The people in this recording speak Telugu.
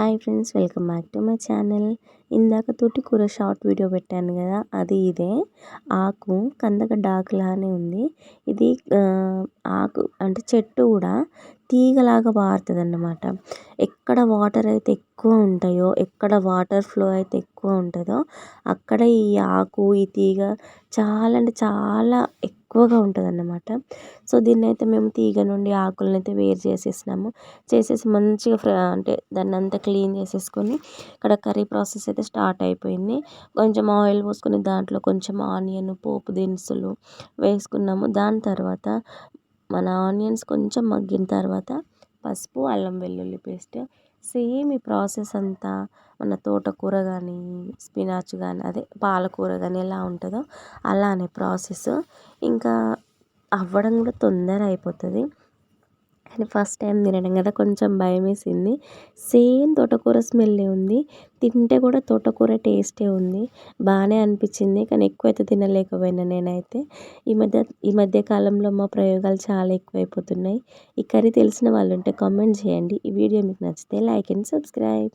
Hi friends welcome back to my channel. ఇందాక తోటి కూర షార్ట్ వీడియో పెట్టాను కదా అది ఇదే. ఆకు కందగడ్డ లానే ఉంది. ఇది ఆకు అంటే చెట్టు కూడా తీగలాగా పారుతుంది అన్నమాట ఎక్కడ వాటర్ అయితే ఎక్కువ ఉంటాయో ఎక్కడ వాటర్ ఫ్లో అయితే ఎక్కువ ఉంటుందో అక్కడ ఈ ఆకు ఈ తీగ చాలా అంటే చాలా ఎక్కువగా ఉంటుంది అన్నమాట సో దీన్ని అయితే మేము తీగ నుండి ఆకులను అయితే వేరు చేసేసినాము. చేసేసి మంచిగా అంటే దాన్ని అంతా క్లీన్ చేసేసుకొని ఇక్కడ కర్రీ ప్రాసెస్ అయితే స్టార్ట్ అయిపోయింది. కొంచెం ఆయిల్ పోసుకొని దాంట్లో కొంచెం ఆనియన్ పోపు దినుసులు వేసుకున్నాము. దాని తర్వాత మన ఆనియన్స్ కొంచెం మగ్గిన తర్వాత పసుపు అల్లం వెల్లుల్లి పేస్ట్ సేమ్ ఈ ప్రాసెస్ అంతా మన తోటకూర కానీ స్పినాచ్ కానీ అదే పాలకూర కానీ ఎలా ఉంటుందో అలానే ప్రాసెస్. ఇంకా అవ్వడం కూడా తొందర అయిపోతుంది. కానీ ఫస్ట్ టైం తినడం కదా కొంచెం భయం వేసింది సేమ్ తోటకూర స్మెల్లే ఉంది. తింటే కూడా తోటకూర టేస్టే ఉంది. బాగానే అనిపించింది కానీ ఎక్కువైతే తినలేకపోయినా నేనైతే. ఈ మధ్య ఈ మధ్య కాలంలో మా ప్రయోగాలు చాలా ఎక్కువైపోతున్నాయి. ఈ కర్రీ తెలిసిన వాళ్ళు ఉంటే కామెంట్ చేయండి. ఈ వీడియో మీకు నచ్చితే లైక్ అండ్ సబ్స్క్రైబ్.